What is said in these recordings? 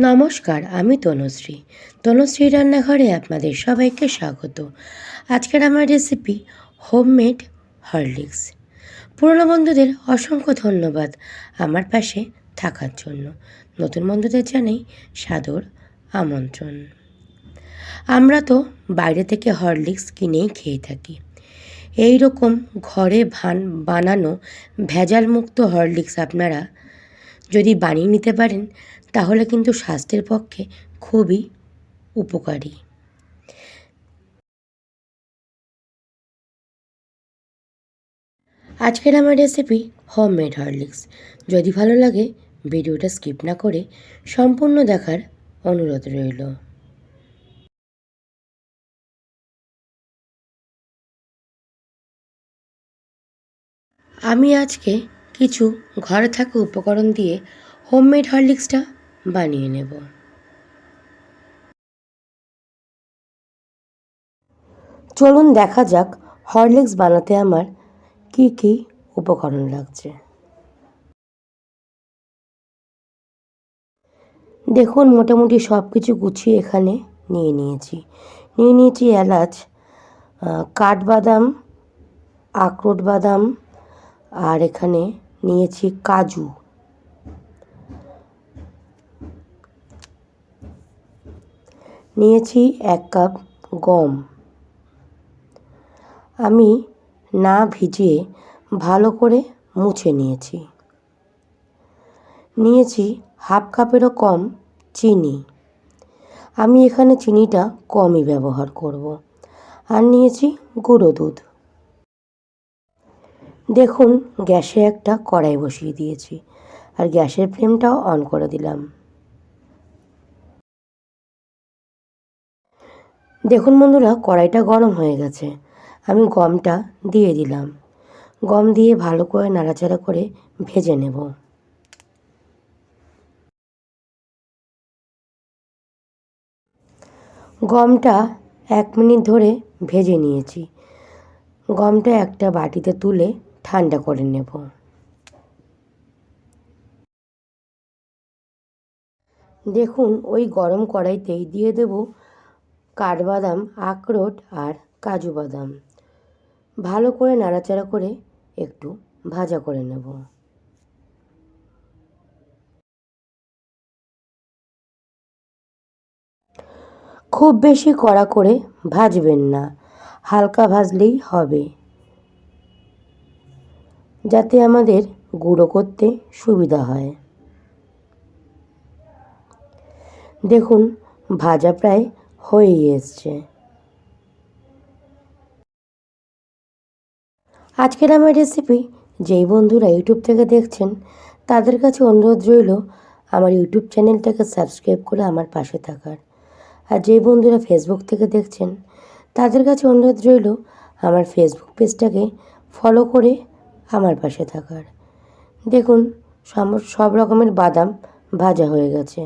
নমস্কার, আমি তনুশ্রী। তনুশ্রী রান্নাঘরে আপনাদের সবাইকে স্বাগত। আজকের আমার রেসিপি হোমমেড হরলিক্স পুরনো বন্ধুদের অসংখ্য ধন্যবাদ আমার পাশে থাকার জন্য। নতুন বন্ধুদের জানাই সাদর আমন্ত্রণ। আমরা তো বাইরে থেকে হরলিক্স কিনেই খেয়ে থাকি। এই রকম ঘরে ভান বানানো ভেজালমুক্ত হরলিক্স আপনারা যদি বানিয়ে নিতে পারেন, তাহলে কিন্তু স্বাস্থ্যের পক্ষে খুবই উপকারী। আজকের আমার রেসিপি হোমমেড হরলিক্স যদি ভালো লাগে, ভিডিওটা স্কিপ না করে সম্পূর্ণ দেখার অনুরোধ রইল। আমি আজকে কিছু ঘরে থাকা উপকরণ দিয়ে হোমমেড হরলিক্সটা বানিয়ে নেব। চলুন দেখা যাক হরলিক্স বানাতে আমার কি কি উপকরণ লাগছে। দেখুন, মোটামুটি সব কিছু গুছিয়ে এখানে নিয়ে নিয়েছি। নিয়ে নিয়েছি এলাচ কাঠবাদাম, আখরোট বাদাম, আর এখানে নিয়েছি কাজু। নিয়েছি এক কাপ গম। আমি না ভিজিয়ে ভালো করে মুছে নিয়েছি। নিয়েছি হাফ কাপেরও কম চিনি। আমি এখানে চিনিটা কমই ব্যবহার করব। আর নিয়েছি গুঁড়ো দুধ। দেখুন, গ্যাসে একটা কড়াই বসিয়ে দিয়েছি, আর গ্যাসের ফ্লেমটাও অন করে দিলাম। দেখুন বন্ধুরা, কড়াইটা গরম হয়ে গেছে। আমি গমটা দিয়ে দিলাম। গম দিয়ে ভালো করে নাড়াচাড়া করে ভেজে নেব। গমটা এক মিনিট ধরে ভেজে নিয়েছি। গমটা একটা বাটিতে তুলে ঠান্ডা করে নেব। দেখুন, ওই গরম কড়াইতেই দিয়ে দেব কাঠবাদাম আখরোট আর কাজু বাদাম। ভালো করে নাড়াচাড়া করে একটু ভাজা করে নেব। খুব বেশি কড়া করে ভাজবেন না, হালকা ভাজলেই হবে। যাতে আমাদের গুঁড়ো করতে সুবিধা হয়। দেখুন, ভাজা প্রায় হয়েই এসছে। আজকের আমার রেসিপি যেই বন্ধুরা ইউটিউব থেকে দেখছেন, তাদের কাছে অনুরোধ রইল আমার ইউটিউব চ্যানেলটাকে সাবস্ক্রাইব করে আমার পাশে থাকার। আর যেই বন্ধুরা ফেসবুক থেকে দেখছেন, তাদের কাছে অনুরোধ রইল আমার ফেসবুক পেজটাকে ফলো করে আমার পাশে থাকার। দেখুন সব রকমের বাদাম ভাজা হয়ে গেছে।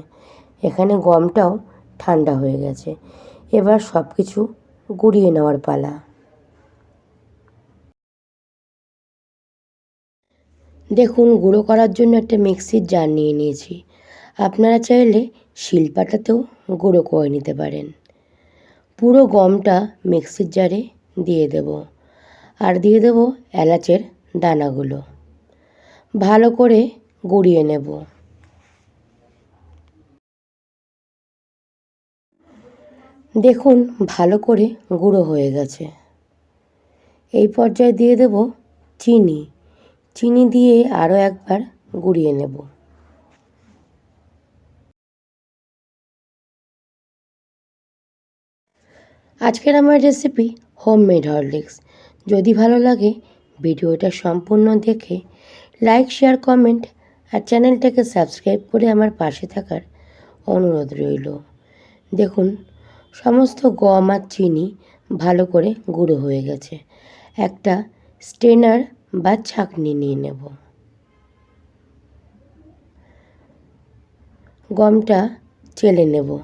এখানে গমটাও ঠান্ডা হয়ে গেছে। এবার সব কিছু গুঁড়িয়ে নেওয়ার পালা। দেখুন, গুঁড়ো করার জন্য একটা মিক্সির জার নিয়ে নিয়েছি। আপনারা চাইলে শিলপাটাতেও গুঁড়ো করে নিতে পারেন। পুরো গমটা মিক্সির জারে দিয়ে দেব। আর দিয়ে দেব এলাচের দানাগুলো। ভালো করে গুঁড়িয়ে নেব। দেখুন, ভালো করে গুঁড়ো হয়ে গেছে। এই পর্যায়ে দিয়ে দেব চিনি। চিনি দিয়ে আরও একবার গুঁড়িয়ে নেব। আজকের আমার রেসিপি হোমমেড হরলিক্স যদি ভালো লাগে ভিডিওটা সম্পূর্ণ দেখে লাইক শেয়ার কমেন্ট আর চ্যানেলটাকে সাবস্ক্রাইব করে আমার পাশে থাকার অনুরোধ রইল। দেখুন, সমস্ত গম আর চিনি ভালো করে গুঁড়ো হয়ে গেছে। একটা স্টেনার বা ছাঁকনি নিয়ে নেব। গমটা চেলে নেব।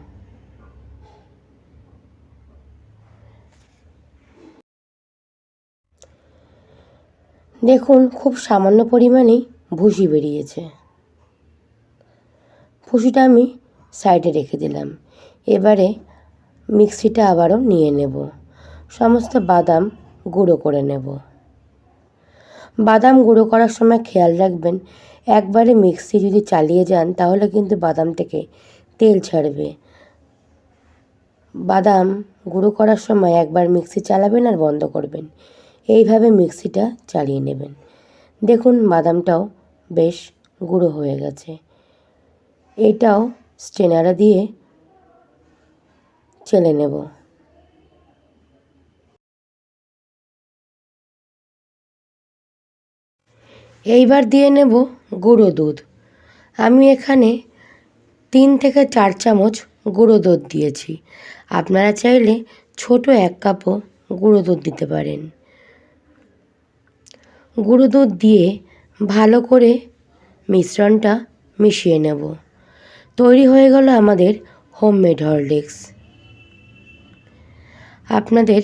দেখুন, খুব সামান্য পরিমাণেই ভুসি বেরিয়েছে। ভুসিটা আমি সাইডে রেখে দিলাম। এবারে মিক্সিটা আবারও নিয়ে নেব। সমস্ত বাদাম গুঁড়ো করে নেব। বাদাম গুঁড়ো করার সময় খেয়াল রাখবেন, একবারে মিক্সি যদি চালিয়ে যান, তাহলে কিন্তু বাদাম থেকে তেল ছাড়বে। বাদাম গুঁড়ো করার সময় একবার মিক্সি চালাবেন আর বন্ধ করবেন। এইভাবে মিক্সিটা চালিয়ে নেবেন। দেখুন বাদামটাও বেশ গুঁড়ো হয়ে গেছে। এটাও স্টেনারে দিয়ে চেলে নেব। এইবার দিয়ে নেব গুঁড়ো দুধ। আমি এখানে তিন থেকে চার চামচ গুঁড়ো দুধ দিয়েছি। আপনারা চাইলে ছোট এক কাপও গুঁড়ো দুধ দিতে পারেন। গুঁড়ো দুধ দিয়ে ভালো করে মিশ্রণটা মিশিয়ে নেব। তৈরি হয়ে গেল আমাদের হোমমেড হরলিক্স আপনাদের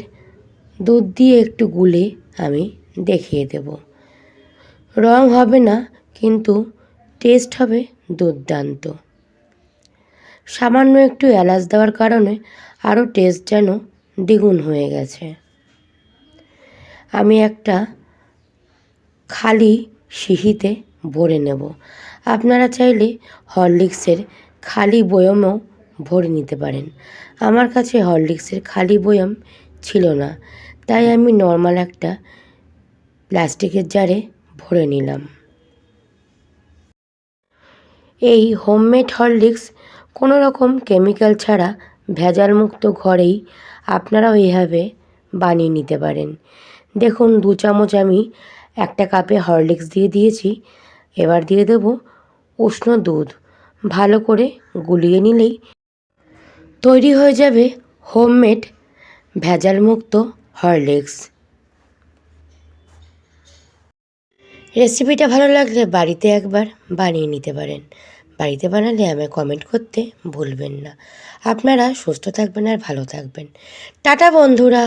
দুধ দিয়ে একটু গুলে আমি দেখিয়ে দেব। রং হবে না, কিন্তু টেস্ট হবে দুর্দান্ত। সামান্য একটু এলাচ দেওয়ার কারণে আরও টেস্ট যেন দ্বিগুণ হয়ে গেছে। আমি একটা খালি সিহিতে ভরে নেব। আপনারা চাইলে হরলিক্সের খালি বয়মও ভরে নিতে পারেন। আমার কাছে হরলিক্সের খালি বয়ম ছিল না, তাই আমি নর্মাল একটা প্লাস্টিকের জারে ভরে নিলাম। এই হোমমেড হরলিক্স কোনো রকম কেমিক্যাল ছাড়া ভেজালমুক্ত ঘরেই আপনারাও এইভাবে বানিয়ে নিতে পারেন। দেখুন, দু চামচ আমি একটা কাপে হরলিক্স দিয়ে দিয়েছি। এবার দিয়ে দেব উষ্ণ দুধ। ভালো করে গুলিয়ে নিলেই তৈরি হয়ে যাবে হোমমেড ভেজালমুক্ত হরলিক্স। রেসিপিটা ভালো লাগলে বাড়িতে একবার বানিয়ে নিতে পারেন। বাড়িতে বানালে আমায় কমেন্ট করতে ভুলবেন না। আপনারা সুস্থ থাকবেন আর ভালো থাকবেন। টাটা বন্ধুরা।